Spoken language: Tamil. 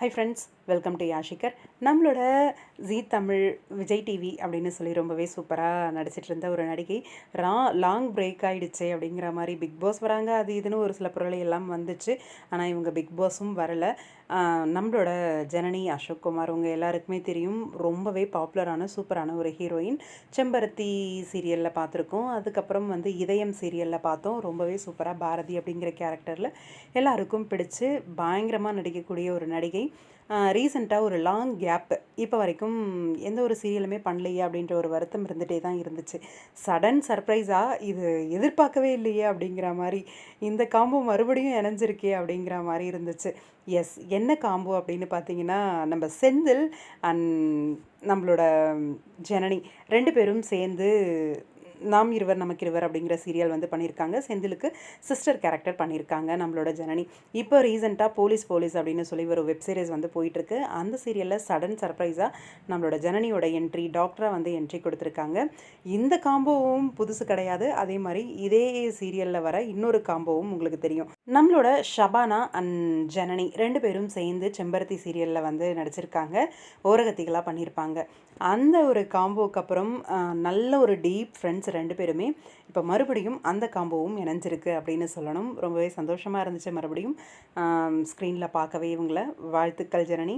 ஹை ஃப்ரெண்ட்ஸ் வெல்கம் டு யாஷிகர் நம்மளோட ஜீ தமிழ் விஜய் டிவி அப்படின்னு சொல்லி ரொம்பவே சூப்பராக நடிச்சிட்டு இருந்த ஒரு நடிகை ரா லாங் பிரேக் ஆகிடுச்சு அப்படிங்கிற மாதிரி பிக் பாஸ் வராங்க. அது இதுன்னு ஒரு சில பொருளை எல்லாம் வந்துச்சு. ஆனால் இவங்க பிக் பாஸும் வரல. நம்மளோட ஜனனி அசோக் குமார் உங்கள் எல்லாருக்குமே தெரியும். ரொம்பவே பாப்புலரான சூப்பரான ஒரு ஹீரோயின் செம்பருத்தி சீரியலில் பார்த்துருக்கோம். அதுக்கப்புறம் வந்து இதயம் சீரியலில் பார்த்தோம். ரொம்பவே சூப்பராக பாரதி அப்படிங்கிற கேரக்டரில் எல்லாருக்கும் பிடிச்சி பயங்கரமாக நடிக்கக்கூடிய ஒரு நடிகை. ரீசெண்டாக ஒரு லாங் கேப்பு இப்போ வரைக்கும் எந்த ஒரு சீரியலுமே பண்ணலையே அப்படின்ற ஒரு வருத்தம் இருந்துகிட்டே தான் இருந்துச்சு. சடன் சர்ப்ரைஸாக இது எதிர்பார்க்கவே இல்லையே அப்படிங்கிற மாதிரி இந்த காம்போ மறுபடியும் இணைஞ்சிருக்கே அப்படிங்கிற மாதிரி இருந்துச்சு. எஸ் என்ன காம்போ அப்படின்னு பார்த்தீங்கன்னா நம்ம செந்தில் அண்ட் நம்மளோட ஜனனி ரெண்டு பேரும் சேர்ந்து நாம் இருவர் நமக்கு இருவர் அப்படிங்கிற சீரியல் வந்து பண்ணியிருக்காங்க. செந்திலுக்கு சிஸ்டர் கேரக்டர் பண்ணியிருக்காங்க நம்மளோட ஜனனி. இப்போ ரீசெண்டாக போலீஸ் போலீஸ் அப்படின்னு சொல்லி ஒரு வெப் சீரிஸ் வந்து போயிட்டுருக்கு. அந்த சீரியலில் சடன் சர்ப்ரைஸாக நம்மளோட ஜனனியோட என்ட்ரி டாக்டராக வந்து என்ட்ரி கொடுத்துருக்காங்க. இந்த காம்போவும் புதுசு கிடையாது. அதே மாதிரி இதே சீரியலில் வர இன்னொரு காம்போவும் உங்களுக்கு தெரியும். நம்மளோட ஷபானா அண்ட் ஜனனி ரெண்டு பேரும் சேர்ந்து செம்பருத்தி சீரியலில் வந்து நடிச்சிருக்காங்க. ஓரகத்திகளாக பண்ணியிருப்பாங்க. அந்த ஒரு காம்போவுக்கு அப்புறம் நல்ல ஒரு டீப் ஃப்ரெண்ட்ஸ் ஃப்ரெண்ட்ஸ் ரெண்டு பேருமே இப்போ மறுபடியும் அந்த காம்போவும் இணைஞ்சிருக்கு அப்படின்னு சொல்லணும். ரொம்பவே சந்தோஷமாக இருந்துச்சு மறுபடியும். ஸ்க்ரீனில் பார்க்கவே இவங்கள. வாழ்த்துக்கள் ஜனனி.